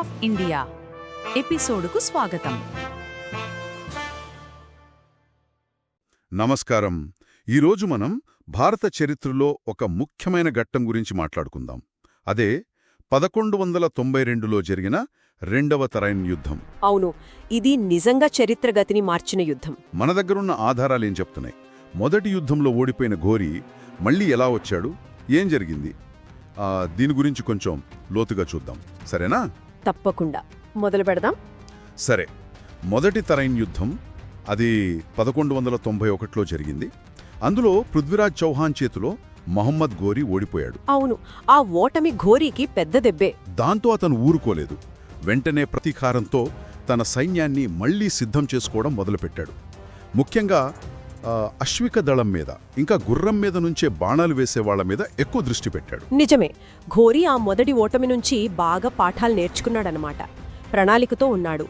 Of India ఎపిసోడుకు స్వాగతం. నమస్కారం. ఈరోజు మనం భారత చరిత్రలో ఒక ముఖ్యమైన ఘట్టం గురించి మాట్లాడుకుందాం. అదే పదకొండు వందల తొంభై రెండులో జరిగిన రెండవ తరైన్ యుద్ధం. అవును ఇది నిజంగా చరిత్ర గతిని మార్చిన యుద్ధం. మన దగ్గరున్న ఆధారాలేం చెప్తున్నాయి? మొదటి యుద్ధంలో ఓడిపోయిన ఘోరి మళ్ళీ ఎలా వచ్చాడు? ఏం జరిగింది? ఆ, దీని గురించి కొంచెం లోతుగా చూద్దాం. సరేనా? తప్పకుండా. మొదలు పెడదాం. సరే. మొదటి తరైన్ యుద్ధం అది పదకొండు వందల తొంభై ఒకటిలో జరిగింది. అందులో పృథ్వీరాజ్ చౌహాన్ చేతిలో మహమ్మద్ గోరి ఓడిపోయాడు. అవును. ఆ ఓటమి ఘోరీకి పెద్ద దెబ్బే. దాంతో అతను ఊరుకోలేదు. వెంటనే ప్రతీకారంతో తన సైన్యాన్ని మళ్ళీ సిద్ధం చేసుకోవడం మొదలుపెట్టాడు. ముఖ్యంగా అశ్విక దళం మీద ఇంకా గుర్రం మీద నుంచే బాణాలు వేసే వాళ్ళ మీద ఎక్కువ దృష్టి పెట్టాడు. నిజమే ఘోరీ ఆ మొదటి ఓటమి నుంచి బాగా పాఠాలు నేర్చుకున్నాడనమాట ప్రణాళికతో ఉన్నాడు.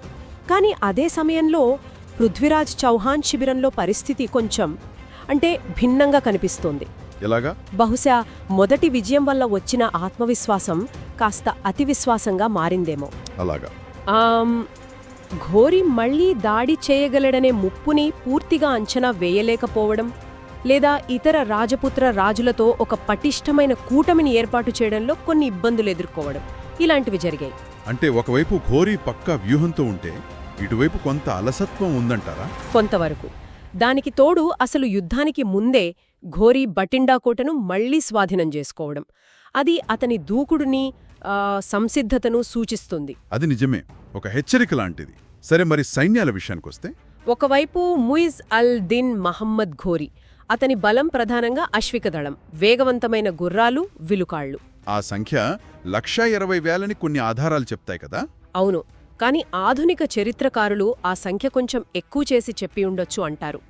కానీ అదే సమయంలో పృథ్వీరాజ్ చౌహాన్ శిబిరంలో పరిస్థితి కొంచెం అంటే భిన్నంగా కనిపిస్తోంది. ఎలాగా? బహుశా మొదటి విజయం వల్ల వచ్చిన ఆత్మవిశ్వాసం కాస్త అతి విశ్వాసంగా మారిందేమో. అలాగా. ఘోరి మళ్ళీ దాడి చేయగలడనే ముప్పుని పూర్తిగా అంచనా వేయలేకపోవడం లేదా ఇతర రాజపుత్ర రాజులతో ఒక పటిష్టమైన కూటమిని ఏర్పాటు చేయడంలో కొన్ని ఇబ్బందులు ఎదుర్కోవడం ఇలాంటివి జరిగాయి. అంటే ఒకవైపు ఘోరీ పక్కా వ్యూహంతో ఉంటే ఇటువైపు కొంత అలసత్వం ఉందంటారా? కొంతవరకు. దానికి తోడు అసలు యుద్ధానికి ముందే ఘోరీ బటిండా కోటను మళ్ళీ స్వాధీనం చేసుకోవడం. అది అతని దూకుడుని సంసిద్ధతను సూచిస్తుంది. అది నిజమే. ఒక హెచ్చరిక లాంటిది. సరే మరి సైన్యాల విషయానికొస్తే ఒకవైపు ముయిజ్ అల్ దిన్ మహమ్మద్ ఘోరీ అతని బలం ప్రధానంగా అశ్విక దళం వేగవంతమైన గుర్రాలు విలుకాళ్ళు ఆ సంఖ్య లక్షా ఇరవై వేలని కొన్ని ఆధారాలు చెప్తాయి కదా? అవును కాని ఆధునిక చరిత్రకారులు ఆ సంఖ్య కొంచెం ఎక్కువ చేసి చెప్పి ఉండొచ్చు అంటారు.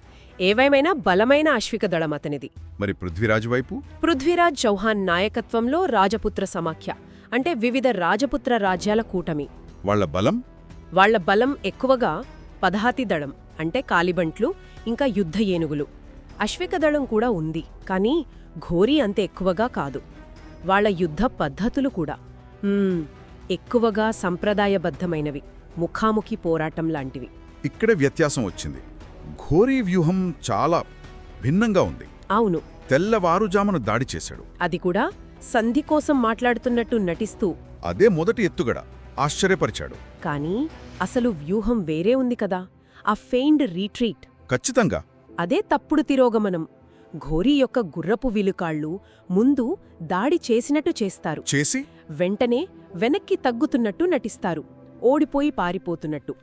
ఏవైమైనా బలమైన అశ్విక దళం అతనిది. మరి పృథ్వీరాజు వైపు? పృథ్వీరాజ్ చౌహాన్ నాయకత్వంలో రాజపుత్ర సమాఖ్య అంటే వివిధ రాజపుత్ర రాజ్యాల కూటమి. వాళ్ళ బలం? వాళ్ళ బలం ఎక్కువగా పదహాతి దళం అంటే కాలిబంట్లు ఇంకా యుద్ధ ఏనుగులు. అశ్విక దళం కూడా ఉంది కానీ ఘోరీ అంత ఎక్కువగా కాదు. వాళ్ళ యుద్ధ పద్ధతులు కూడా. ఎక్కువగా సంప్రదాయబద్ధమైనవి ముఖాముఖి పోరాటం లాంటివి. ఇక్కడే వ్యత్యాసం వచ్చింది. ఘోరీ వ్యూహం చాలా భిన్నంగా ఉంది. అవును. తెల్లవారుజామున దాడి చేశాడు. అది కూడా సంధి కోసం మాట్లాడుతున్నట్టు నటిస్తూ అదే మొదటి ఎత్తుగడ. ఆశ్చర్యపరిచాడు. కానీ అసలు వ్యూహం వేరే ఉంది కదా. ఆ ఫెయిన్డ్ రీట్రీట్. ఖచ్చితంగా. అదే తప్పుడు తిరోగమనం. ఘోరీ యొక్క గుర్రపు విలుకాళ్ళు ముందు దాడి చేసినట్టు చేస్తారు. చేసి? వెంటనే వెనక్కి తగ్గుతున్నట్టు నటిస్తారు. ఓడిపోయి పారిపోతున్నట్టు.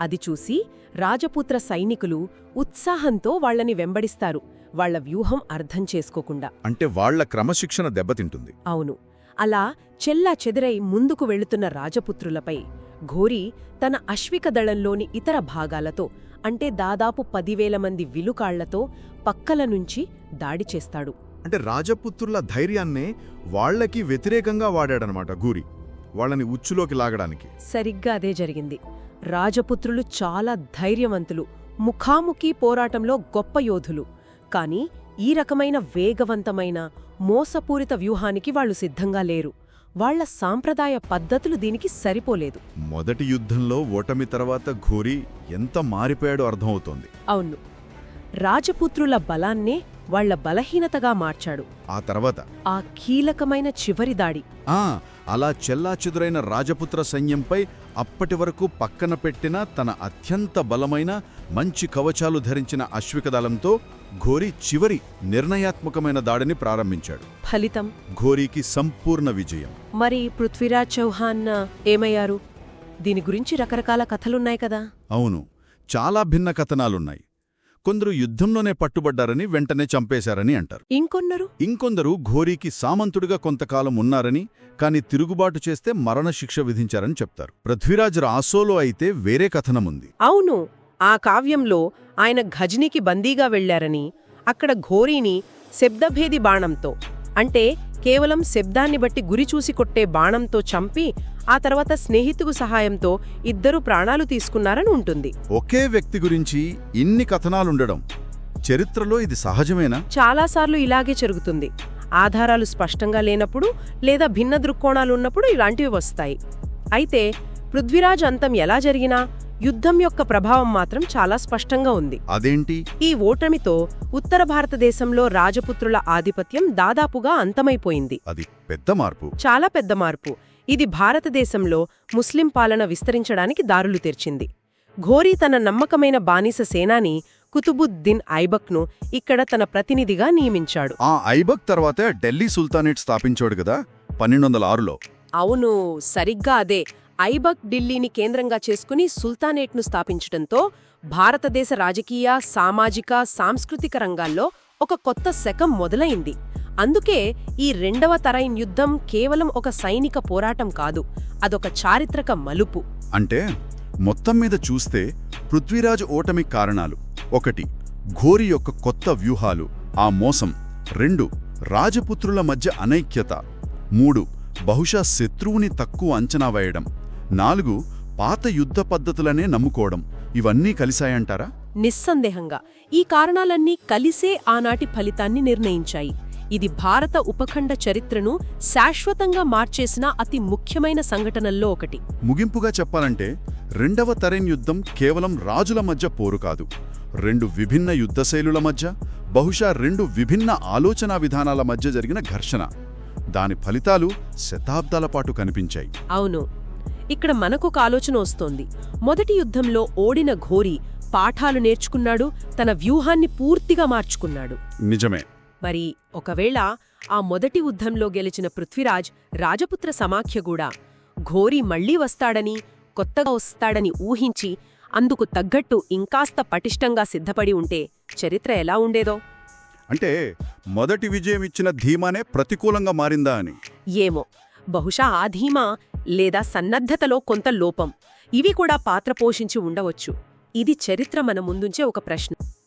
అది చూసి రాజపుత్ర సైనికులు ఉత్సాహంతో వాళ్ళని వెంబడిస్తారు. వాళ్ళ వ్యూహం అర్థం చేసుకోకుండా. అంటే వాళ్ళ క్రమశిక్షణ దెబ్బతింటుంది. అవును. అలా చెల్లా చెదిరై ముందుకు వెళుతున్న రాజపుత్రులపై ఘోరీ తన అశ్విక దళంలోని ఇతర భాగాలతో అంటే దాదాపు పదివేల మంది విలుకాళ్ళతో పక్కల నుంచి దాడి చేస్తాడు. అంటే రాజపుత్రుల ధైర్యాన్నే వాళ్ళకి వ్యతిరేకంగా వాడాడనమాట గూరి వాళ్ళని ఉచ్చులోకి లాగడానికి. సరిగ్గా అదే జరిగింది. రాజపుత్రులు చాలా ధైర్యవంతులు ముఖాముఖి పోరాటంలో గొప్ప యోధులు. కాని ఈ రకమైన వేగవంతమైన మోసపూరిత వ్యూహానికి వాళ్ళు సిద్ధంగా లేరు. వాళ్ళ సాంప్రదాయ పద్ధతులు దీనికి సరిపోలేదు. మొదటి యుద్ధంలో ఓటమి తర్వాత ఘోరి ఎంత మారిపోయాడో అర్థమవుతోంది. అవును. రాజపుత్రుల బలాన్నే వాళ్ళ బలహీనతగా మార్చాడు. ఆ తర్వాత? ఆ కీలకమైన చివరి దాడి. ఆ అలా చెల్లాచెదురైన రాజపుత్ర సైన్యంపై అప్పటి వరకు పక్కన పెట్టిన తన అత్యంత బలమైన మంచి కవచాలు ధరించిన అశ్వికదళంతో ఘోరీ చివరి నిర్ణయాత్మకమైన దాడిని ప్రారంభించాడు. ఫలితం? ఘోరీకి సంపూర్ణ విజయం. మరి పృథ్వీరాజ్ చౌహాన్ ఏమయ్యారు? దీని గురించి రకరకాల కథలున్నాయి కదా? అవును చాలా భిన్న కథనాలున్నాయి. కొందరు యుద్ధంలోనే పట్టుబడ్డారని వెంటనే చంపేశారని అంటారు. ఇంకొన్నరు ఇంకొందరు ఘోరీకి సామంతుడిగా కొంతకాలం ఉన్నారని కాని తిరుగుబాటు చేస్తే మరణశిక్ష విధించారని చెప్తారు. పృథ్వీరాజ్ రాసోలో అయితే వేరే కథనముంది. అవును ఆ కావ్యంలో ఆయన ఘజ్నికి బందీగా వెళ్ళారని అక్కడ ఘోరీని శబ్దభేది బాణంతో అంటే కేవలం శబ్దాన్ని బట్టి గురి చూసి కొట్టే బాణంతో చంపి ఆ తర్వాత స్నేహితుగు సహాయంతో ఇద్దరు ప్రాణాలు తీసుకున్నారని ఉంటుంది. ఒకే వ్యక్తి గురించి ఇన్ని కథనాలుండడం చరిత్రలో ఇది సహజమేనా? చాలాసార్లు ఇలాగే జరుగుతుంది. ఆధారాలు స్పష్టంగా లేనప్పుడు లేదా భిన్న దృక్కోణాలున్నప్పుడు ఇలాంటివి వస్తాయి. అయితే పృథ్వీరాజ్ అంతం ఎలా జరిగినా యుద్ధం యొక్క ప్రభావం మాత్రం చాలా స్పష్టంగా ఉంది. అదేంటి? ఈ ఓటమితో ఉత్తర భారతదేశంలో రాజపుత్రుల ఆధిపత్యం దాదాపుగా అంతమైపోయింది. అది పెద్ద మార్పు. చాలా పెద్ద మార్పు. ఇది భారతదేశంలో ముస్లిం పాలన విస్తరించడానికి దారులు తెరిచింది. ఘోరీ తన నమ్మకమైన బానిస సేనాని కుతుబుద్దీన్ ఐబక్ను ఇక్కడ తన ప్రతినిధిగా నియమించాడు. ఆ ఐబక్ తర్వాతే ఢిల్లీ సుల్తానేట్ స్థాపించాడు కదా పన్నెండు వందల ఆరులో. అవును సరిగ్గా అదే. ఐబక్ ఢిల్లీని కేంద్రంగా చేసుకుని సుల్తానేట్ను స్థాపించడంతో భారతదేశ రాజకీయ సామాజిక సాంస్కృతిక రంగాల్లో ఒక కొత్త శకం మొదలైంది. అందుకే ఈ రెండవ తరైన్ యుద్ధం కేవలం ఒక సైనిక పోరాటం కాదు అదొక చారిత్రక మలుపు. అంటే మొత్తం మీద చూస్తే పృథ్వీరాజ్ ఓటమి కారణాలు ఒకటి ఘోరి యొక్క కొత్త వ్యూహాలు ఆ మోసం. రెండు రాజపుత్రుల మధ్య అనైక్యత. మూడు బహుశా శత్రువుని తక్కువ అంచనా వేయడం. నాలుగు పాత యుద్ధ పద్ధతులనే నమ్ముకోవడం. ఇవన్నీ కలిశాయంటారా? నిస్సందేహంగా. ఈ కారణాలన్నీ కలిసే ఆనాటి ఫలితాన్ని నిర్ణయించాయి. ఇది భారత ఉపఖండ చరిత్రను శాశ్వతంగా మార్చేసిన అతి ముఖ్యమైన సంఘటనల్లో ఒకటి. ముగింపుగా చెప్పాలంటే రెండవ తరైన్ యుద్ధం కేవలం రాజుల మధ్య పోరు కాదు. రెండు విభిన్న యుద్ధశైలుల మధ్య బహుశా రెండు విభిన్న ఆలోచనా విధానాల మధ్య జరిగిన ఘర్షణ. దాని ఫలితాలు శతాబ్దాల పాటు కనిపించాయి. అవును. ఇక్కడ మనకొక ఆలోచన వస్తోంది. మొదటి యుద్ధంలో ఓడిన ఘోరి పాఠాలు నేర్చుకున్నాడు తన వ్యూహాన్ని పూర్తిగా మార్చుకున్నాడు. నిజమే. మరి ఒకవేళ ఆ మొదటి యుద్ధంలో గెలిచిన పృథ్వీరాజ్ రాజపుత్ర సమాఖ్య కూడా ఘోరి మళ్ళీ వస్తాడని కొత్తగా వస్తాడని ఊహించి అందుకు తగ్గట్టు ఇంకాస్త పటిష్టంగా సిద్ధపడి ఉంటే చరిత్ర ఎలా ఉండేదో? అంటే మొదటి విజయం ఇచ్చిన ధీమానే ప్రతికూలంగా మారిందా అని? ఏమో. బహుశా ఆ ధీమా లేదా సన్నద్ధతలో కొంత లోపం. ఇవి కూడా పాత్ర పోషించి ఉండవచ్చు. ఇది చరిత్ర మన ముందుంచే ఒక ప్రశ్న.